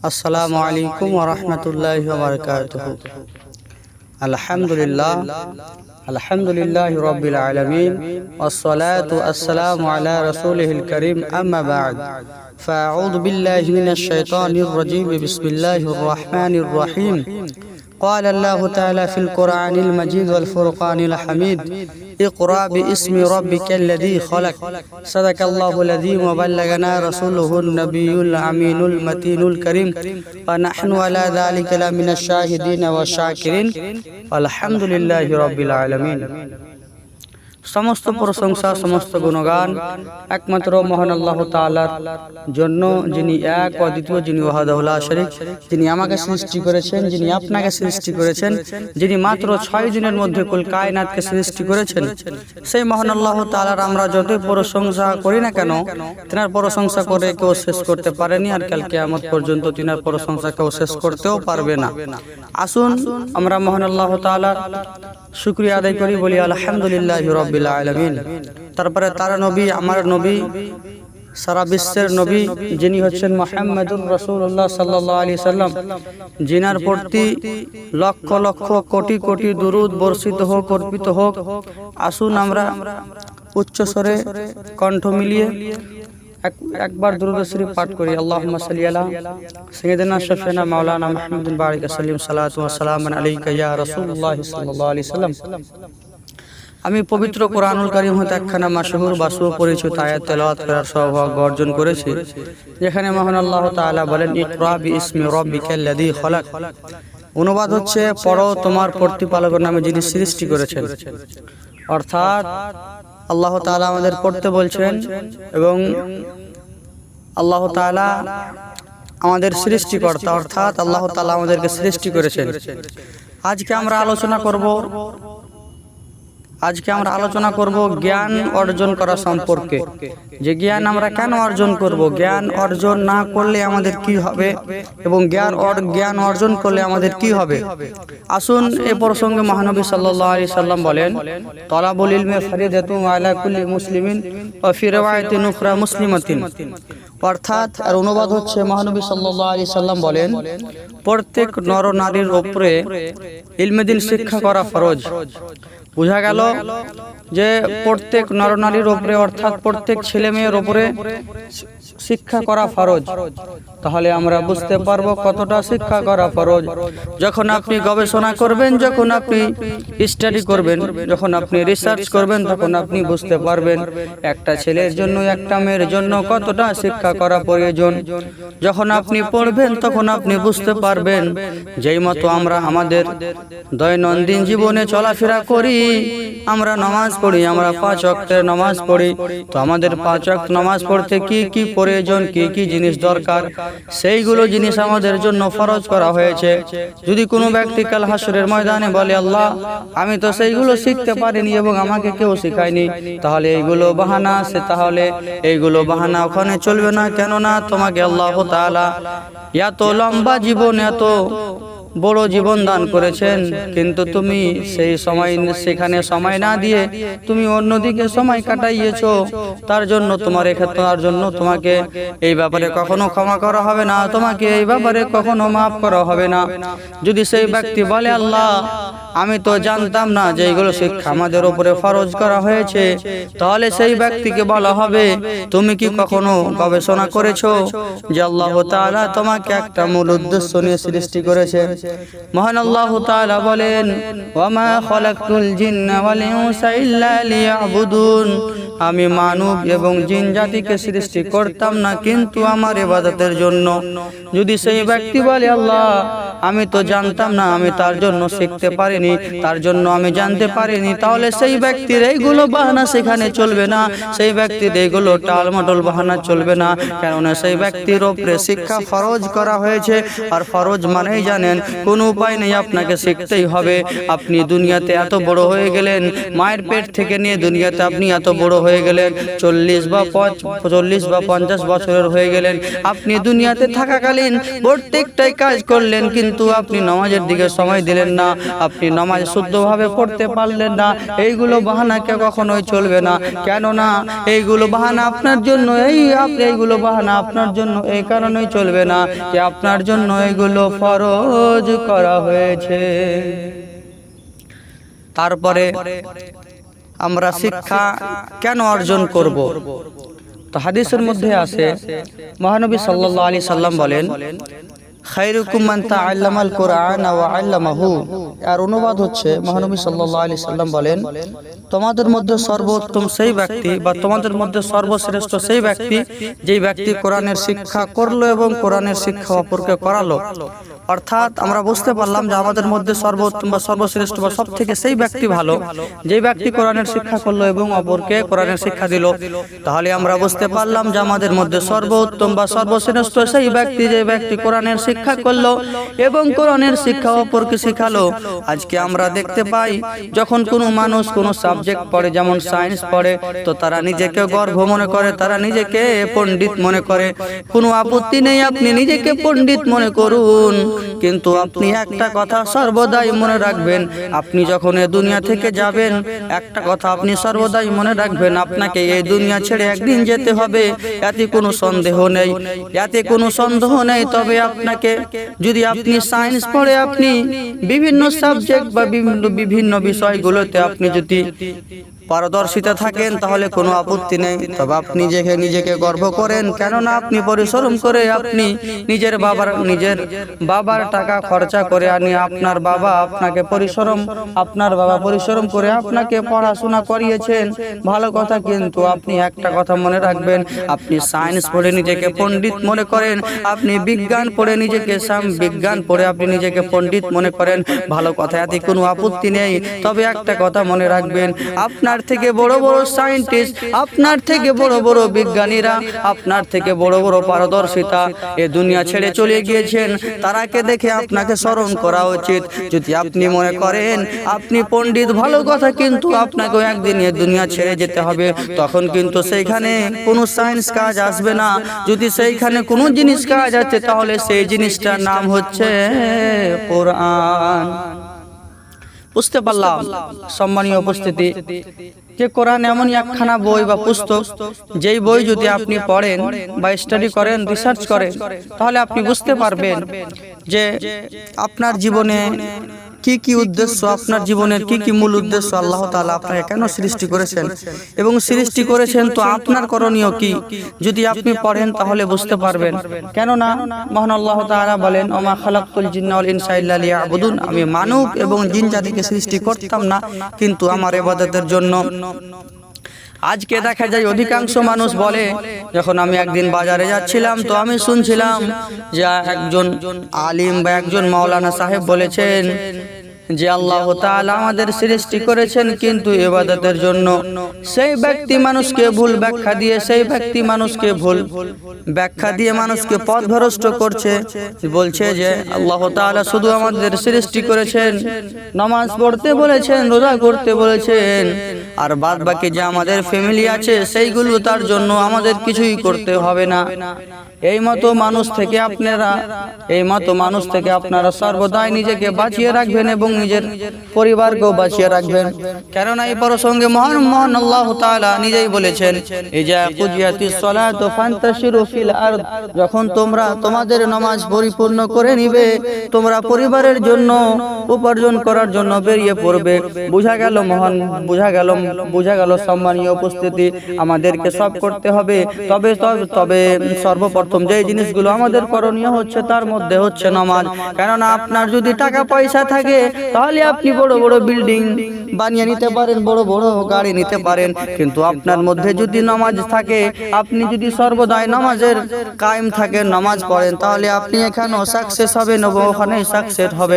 আসসালামু আলাইকুম ওরহমতুল্লাহ বারকাতুহ আলহামদুলিল্লাহ আলহামদুলিল্লাহ রবিল আলমিন والصلاة والسلام على رسوله الكريم أما بعد فأعوذ بالله من الشيطان الرجيم بسم الله الرحمن الرحيم قال الله تعالى في القرآن المجيد والفرقان الحميد اقرأ باسم ربك الذي خلق. صدق الله الذي وبلغنا رسوله النبي الأمين المتين الكريم. ونحن على ذلك لمن الشاهدين والشاكرين. والحمد لله رب العالمين. সমস্ত প্রশংসা সমস্ত গুণগান। একমাত্র মহান আল্লাহ তাআলার জন্য যিনি এক অদ্বিতীয় যিনি ওয়াহাদাহুল্লাহ শরীক যিনি আমাকে সৃষ্টি করেছেন যিনি আপনাকে সৃষ্টি করেছেন যিনি মাত্র ছয় দিনের মধ্যে কুল কায়নাতকে সৃষ্টি করেছেন। সেই মহান আল্লাহ তাআলার আমরা যতই প্রশংসা করি না কেন তিনার প্রশংসা করে কেউ শেষ করতে পারেনি আর কাল কিয়ামত পর্যন্ত তিনার প্রশংসা কেউ শেষ করতেও পারবে না। আসুন আমরা মহান আল্লাহ তাআলার শুক্রিয়া আদায় করি বলি আলহামদুলিল্লাহ আলমিন। তারপরে তারা নবী, আমার নবী, সারা বিশ্বের নবী, যিনি হচ্ছেন মোহাম্মদুর রসুল্লাহ সাল্লাহ আলী সাল্লাম জিনার প্রতি লক্ষ লক্ষ কোটি কোটি দুরুদ বর্ষিত হোক, অর্পিত হোক, আসুন আমরা উচ্চস্বরে কণ্ঠ মিলিয়ে এক- একবার দুরুদ পাঠ করি। আল্লাহুম্মা সাল্লি আলা সাইয়্যিদিনা শাফিনা মাওলানা মুহাম্মাদিন বারিক সাল্লিম সালাতু ওয়া সালামান আলাইকা ইয়া রাসূলুল্লাহ সাল্লাম। আমি পবিত্র কোরআনুল কারীম হতে একখানা মাশহুর বা সুপরিচিত আয়াত তেলাওয়াত করার সৌভাগ্য অর্জন করেছি। যেখানে মহান আল্লাহ তাআলা বলেন ইকরা বিইসমি রাব্বিকাল্লাযী খলাক। অনুবাদ হচ্ছে পড়ো তোমার প্রতিপালকের নামে যিনি সৃষ্টি করেছেন। অর্থাৎ আল্লাহ তাআলা আমাদের পড়তে বলছেন এবং আল্লাহ তাআলা আমাদের সৃষ্টিকর্তা অর্থাৎ আল্লাহ তাআলা আমাদেরকে সৃষ্টি করেছেন। আজকে আমরা আলোচনা করব আজকে আমরা আলোচনা করব জ্ঞান অর্জন করা সম্পর্কে। যে জ্ঞান আমরা কেন অর্জন করব? জ্ঞান অর্জন না করলে আমাদের কি হবে? এবং জ্ঞান জ্ঞান অর্জন করলে আমাদের কি হবে? আসুন এ প্রসঙ্গে মহানবী সাল্লাল্লাহু আলাইহি সাল্লাম বলেন তলাবুল ইলমে ফরিদাতু আলা কুল্লি মুসলিমিন ওয়া ফি riwayatin উখরা মুসলিমাতিন। অর্থাৎ আর অনুবাদ হচ্ছে মহানবী সাল্লাল্লাহু আলাইহি সাল্লাম বলেন প্রত্যেক নর নারীর উপরে ইলমেদিন শিক্ষা করা ফরজ। বোঝা গেল যে প্রত্যেক নরনারীর উপরে অর্থাৎ প্রত্যেক ছেলে মেয়ের উপরে শিক্ষা করা ফরজ। তাহলে আমরা বুঝতে পারব কতটা শিক্ষা করা ফরজ। যখন আপনি গবেষণা করবেন, যখন আপনি স্টাডি করবেন, যখন আপনি রিসার্চ করবেন, তখন আপনি বুঝতে পারবেন একটা ছেলের জন্য, একটা মেয়ের জন্য কতটা শিক্ষা করা প্রয়োজন। যখন আপনি পড়বেন, তখন আপনি বুঝতে পারবেন যেই মতো আমরা আমাদের দৈনন্দিন জীবনে চলাফেরা করি, আমরা নামাজ পড়ি, আমরা পাঁচ অক্টের নামাজ পড়ি। তো আমাদের পাঁচ অক্ট নামাজ পড়তে কি কি প্রয়োজন, কি কি জিনিস দরকার? সেইগুলো জিনিস আমাদের জন্য ফরজ করা হয়েছে। যদি কোনো ব্যক্তি কাল হাসরের ময়দানে বলে, আল্লাহ, আমি তো সেইগুলো শিখতে পারিনি এবং আমাকে কেউ শিখায়নি। তাহলে এইগুলো বাহানা, সে তাহলে এইগুলো বাহানা ওখানে চলবে না। কেননা তোমাকে আল্লাহ তালা এত লম্বা জীবন, এত বড় জীবন দান করেছেন, কিন্তু তুমি সেই সময় সেখানে সময় না দিয়ে তুমি অন্যদিকে সময় কাটাইয়েছ। তার জন্য তোমার তার জন্য তোমাকে এই ব্যাপারে কখনো ক্ষমা করা হবে না, তোমাকে এই ব্যাপারে কখনো মাফ করা হবে না। যদি সেই ব্যক্তি বলে, আল্লাহ, আমি তো জানতাম না যে এইগুলো শিক্ষা আমাদের উপরে ফরজ করা হয়েছে, তাহলে সেই ব্যক্তিকে বলা হবে, তুমি কি কখনো গবেষণা করেছ যে আল্লাহ তোমাকে একটা মূল উদ্দেশ্য নিয়ে সৃষ্টি করেছে? মহান আল্লাহ তাআলা বলেন ওয়ামা খালাকতুল জিন্না ওয়াল ইনসা ইল্লা লিয়াবুদুন। আমি মানব এবং জিন জাতিকে সৃষ্টি করতাম না, কিন্তু আমার ইবাদতের জন্য। যদি সেই ব্যক্তি বলে, আল্লাহ, আমি তো জানতাম না, আমি তার জন্য শিখতে পারিনি, তার জন্য আমি জানতে পারিনি, তাহলে সেই ব্যক্তির এইগুলো বাহানা সেখানে চলবে না। সেই ব্যক্তির এইগুলো টালমটল বাহানা চলবে না, কেননা সেই ব্যক্তির ওপরে শিক্ষা ফরজ করা হয়েছে। আর ফরজ মানেই জানেন, কোনো উপায় নেই, আপনাকে শিখতেই হবে। আপনি দুনিয়াতে এত বড় হয়ে গেলেন, মায়ের পেট থেকে নিয়ে দুনিয়াতে আপনি এত বড় হয়ে গেলেন, চল্লিশ বা চল্লিশ বা পঞ্চাশ বছরের হয়ে গেলেন। আপনি দুনিয়াতে থাকাকালীন প্রত্যেকটাই কাজ করলেন, কিন্তু আপনি নামাজের দিকে সময় দিলেন না, আপনি নামাজ শুদ্ধভাবে পড়তে পারলেন না। এইগুলো বাহানা বাহানাকে কখনোই চলবে না। কেননা এইগুলো বাহানা আপনার জন্য, এই এইগুলো বাহানা আপনার জন্য এই কারণেই চলবে না যে আপনার জন্য এইগুলো ফরজ করা হয়েছে। তারপরে আমরা শিক্ষা কেন অর্জন করব? তো হাদিসের মধ্যে আছে মহানবী সাল্লাহ আলী সাল্লাম বলেন মান কুরআন আল্লামাহু। আর অনুবাদ হচ্ছে মহানবী সাল্লাল্লাহু আলাইহি সাল্লাম বলেন তোমাদের মধ্যে সর্বোত্তম সেই ব্যক্তি বা তোমাদের মধ্যে সর্বশ্রেষ্ঠ সেই ব্যক্তি যেই ব্যক্তি কোরআনের শিক্ষা করল এবং কোরআনের শিক্ষা অপরকে করালো। অর্থাৎ আমরা বুঝতে পারলাম যে আমাদের মধ্যে সর্বোত্তম বা সর্বশ্রেষ্ঠ বা সব থেকে সেই ব্যক্তি ভালো যে ব্যক্তি কোরআনের শিক্ষা করল এবং অপরকে কোরআনের শিক্ষা দিল। তাহলে আমরা বুঝতে পারলাম যে আমাদের মধ্যে সর্বোত্তম বা সর্বশ্রেষ্ঠ সেই ব্যক্তি যে ব্যক্তি কোরআনের শিক্ষা করল এবং কোরআনের শিক্ষা অপরকে শিখালো। আজকে আমরা দেখতে পাই, যখন কোনো মানুষ কোনো সাবজেক্ট পড়ে, যেমন সায়েন্স পড়ে, তো তারা নিজেকে গর্ব মনে করে, তারা নিজেকে পণ্ডিত মনে করে। কোনো আপত্তি নেই, আপনি নিজেকে পণ্ডিত মনে করুন। কিন্তু আপনি একটা কথা সর্বদাই মনে রাখবেন, আপনি যখন এ দুনিয়া থেকে যাবেন, একটা কথা আপনি সর্বদাই মনে রাখবেন, আপনাকে এই দুনিয়া ছেড়ে একদিন যেতে হবে, এতে কোনো সন্দেহ নেই। এতে কোনো সন্দেহ নেই, তবে আপনাকে যদি আপনি সায়েন্স পড়ে আপনি বিভিন্ন সাবজেক্ট বা বিভিন্ন বিভিন্ন বিষয়গুলোতে আপনি যদি পারদর্শিতা থাকেন তাহলে কোনো আপত্তি নেই। তবে আপনি নিজেকে নিজেকে গর্ব করেন কেননা আপনি পরিশ্রম করে আপনি নিজের বাবার নিজের বাবার টাকা খরচা করে আনি আপনার বাবা আপনাকে পরিশ্রম আপনার বাবা পরিশ্রম করে আপনাকে পড়াশোনা করিয়েছেন। ভালো কথা কিন্তু আপনি একটা কথা মনে রাখবেন আপনি সায়েন্স পড়ে নিজেকে পণ্ডিত মনে করেন আপনি বিজ্ঞান পড়ে নিজেকে সাম- বিজ্ঞান পড়ে আপনি নিজেকে পণ্ডিত মনে করেন। ভালো কথা এতে কোনো আপত্তি নেই তবে একটা কথা মনে রাখবেন আপনার থেকে বড় বড় সায়েন্টিস্ট আপনার থেকে বড় বড় বিজ্ঞানীরা, আপনার থেকে বড় বড় পারদর্শিতা এ দুনিয়া ছেড়ে চলে গিয়েছেন। তারাকে দেখে আপনাকে স্মরণ করা উচিত। যদি আপনি মনে করেন, আপনি পণ্ডিত, ভালো কথা কিন্তু আপনাকেও একদিন এ দুনিয়া ছেড়ে যেতে হবে। তখন কিন্তু সেইখানে কোনো সায়েন্স কাজ আসবে না। যদি সেইখানে কোনো জিনিস কাজ আছে, তাহলে সেই জিনিসটার নাম হচ্ছে কোরআন। বুঝতে পারলাম। সম্মানীয় উপস্থিতি, যে কোরআন এমন একখানা বই বা পুস্তক, যেই বই যদি আপনি পড়েন বা স্টাডি করেন রিসার্চ করেন, তাহলে আপনি বুঝতে পারবেন যে আপনার জীবনে কি কি উদ্দেশ্য আপনার জীবনের কি কি মূল উদ্দেশ্য আল্লাহ তালা আপনাকে কেন সৃষ্টি করেছেন। এবং সৃষ্টি করেছেন তো আপনার করণীয় কি? যদি আপনি পড়েন তাহলে বুঝতে পারবেন। কেননা মহান আল্লাহ তালা বলেন ওমা খালাকুল জিন্না ইনসাইল্লা ইনসা ইল্লা আমি মানুষ এবং জিন জাতিকে সৃষ্টি করতাম না কিন্তু আমার এবাদতের জন্য আজকে দেখা যায় অধিকাংশ মানুষ বলে যখন আমি একদিন বাজারে যাচ্ছিলাম তো আমি শুনছিলাম যে একজন আলিম বা একজন মাওলানা সাহেব বলেছেন যে আল্লাহ তাআলা আমাদের সৃষ্টি করেছেন কিন্তু ইবাদতের জন্য সেই ব্যক্তি মানুষকে ভুল ব্যাখ্যা দিয়ে সেই ব্যক্তি মানুষকে ভুল ব্যাখ্যা দিয়ে মানুষকে পথ পথভ্রষ্ট করছে বলছে যে আল্লাহ তাআলা শুধু আমাদের সৃষ্টি করেছেন নামাজ পড়তে বলেছেন রোজা করতে বলেছেন আর বাদ বাকি যে আমাদের ফ্যামিলি আছে সেইগুলো তার জন্য আমাদের কিছুই করতে হবে না। এই মতো মানুষ থেকে আপনারা এই মতো মানুষ থেকে আপনারা সর্বদাই নিজেকে বাঁচিয়ে রাখবেন এবং নিজের পরিবারকেও বাঁচিয়ে রাখবেন। কেননা এই প্রসঙ্গে মহান মহান আল্লাহ তাআলা নিজেই বলেছেন এই যে কুজিয়াতিস সালাতু ফান্তাশিরু ফিল আরদ। যখন তোমরা তোমাদের নামাজ পরিপূর্ণ করে নিবে, তোমরা পরিবারের জন্য উপার্জন করার জন্য বেরিয়ে পড়বে। বোঝা গেল মহান, বোঝা গেল বোঝা গেল সম্মানীয় উপস্থিতি, আমাদেরকে সব করতে হবে। তবে- তবে সর্বপ্রথম যে জিনিসগুলো আমাদের করণীয় হচ্ছে, তার মধ্যে হচ্ছে নামাজ। কেননা আপনার যদি টাকা পয়সা থাকে তাহলে আপনি বড় বড় বিল্ডিং বানিয়ে নিতে পারেন বড় বড় গাড়ি নিতে পারেন। কিন্তু আপনার মধ্যে যদি নামাজ থাকে আপনি যদি সর্বদাই নামাজের কায়েম থাকে নামাজ পড়েন তাহলে আপনি এখানেও সাকসেস হবেন ওখানে সাকসেস হবে।